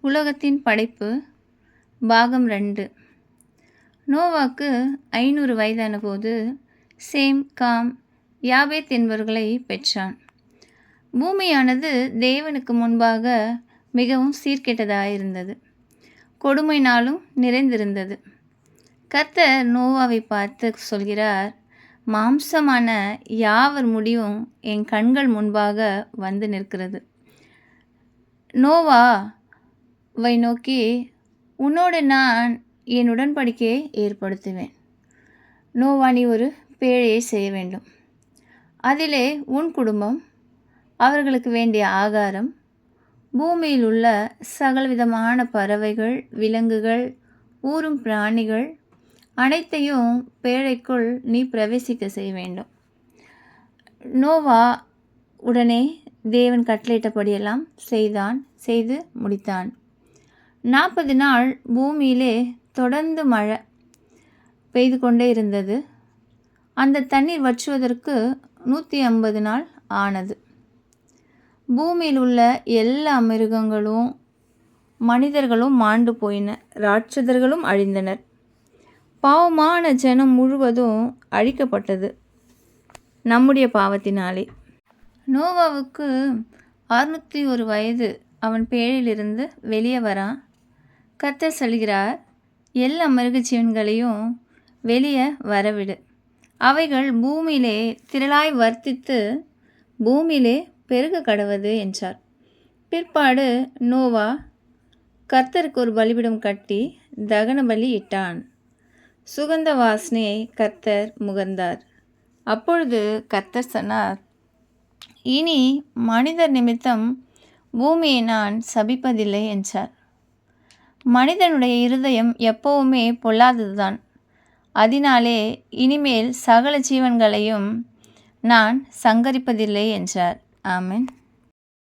உலகத்தின் படைப்பு பாகம் ரெண்டு. நோவாக்கு ஐநூறு வயதான போது சேம் காம் யாபேத் என்பவர்களை பெற்றான். பூமியானது தேவனுக்கு முன்பாக மிகவும் சீர்கெட்டதாயிருந்தது. கொடுமைனாலும் நிறைந்திருந்தது. கர்த்தர் நோவாவை பார்த்து சொல்கிறார் மாம்சமான யாவர் முடிவும் என் கண்கள் முன்பாக வந்து நிற்கிறது. நோவா வை நோக்கி உன்னோடு நான் என் உடன்படிக்கையை ஏற்படுத்துவேன். நோவா நீ ஒரு பேழையை செய்ய வேண்டும். அதிலே உன் குடும்பம் அவர்களுக்கு வேண்டிய ஆகாரம் பூமியில் உள்ள சகலவிதமான பறவைகள் விலங்குகள் ஊறும் பிராணிகள் அனைத்தையும் பேழைக்குள் நீ பிரவேசிக்க செய்ய வேண்டும் நோவா உடனே தேவன் கட்டளையிட்டபடியெல்லாம் செய்தான் செய்து முடித்தான். நாற்பது நாள் பூமியிலே தொடர்ந்து மழை பெய்து கொண்டே இருந்தது. அந்த தண்ணீர் வற்றுவதற்கு நூற்றி ஐம்பது நாள் ஆனது. பூமியில் உள்ள எல்லா மிருகங்களும் மனிதர்களும் மாண்டு போயின. ராட்சதர்களும் அழிந்தனர். பாவமான ஜனம் முழுவதும் அழிக்கப்பட்டது நம்முடைய பாவத்தினாலே. நோவாவுக்கு அறுநூற்றி ஒரு வயது. அவன் பேழிலிருந்து வெளியே வரான். கர்த்தர் சொல்கிறார் எல்லா மிருகஜீவன்களையும் வெளியே வரவிடு. அவைகள் பூமியிலே திரளாய் வர்த்தித்து பூமியிலே பெருக கடவது என்றார். பிற்பாடு நோவா கர்த்தருக்கு ஒரு பலிபிடம் கட்டி தகன பலி இட்டான். சுகந்த வாசனையை கர்த்தர் முகர்ந்தார். அப்பொழுது கர்த்தர் சொன்னார் இனி மனிதர் நிமித்தம் பூமியை நான் சபிப்பதில்லை என்றார். மனிதனுடைய இருதயம் எப்பவுமே பொல்லாததுதான். அதனாலே இனிமேல் சகல ஜீவன்களையும் நான் சங்கரிப்பதில்லை என்றார். ஆமீன்.